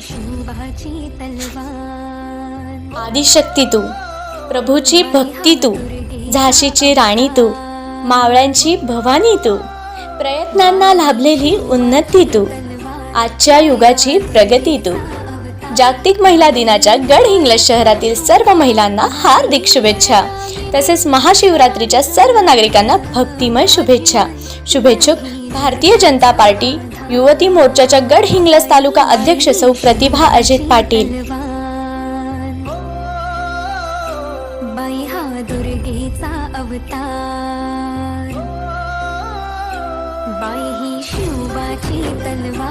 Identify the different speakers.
Speaker 1: तलवार
Speaker 2: आदिशक्ती तू प्रभूची भक्ती तू झाशीची राणी तू मावळ्यांची भवानी तू प्रयत्नांना लाभलेली उन्नती तू आजच्या युगाची प्रगती तू. जागतिक महिला दिनाच्या गड गडहिंग्लज शहरातील सर्व महिलांना हार्दिक शुभेच्छा. तसेच महाशिवरात्रीच्या सर्व नागरिकांना भक्तिमय शुभेच्छा. शुभेच्छुक भारतीय जनता पार्टी युवती मोर्चाच्या गडहिंग्लज तालुका अध्यक्ष सौ प्रतिभा अजित पाटील.
Speaker 1: दुर्गेचा अवतार. बाई ही शिवाची तलवार.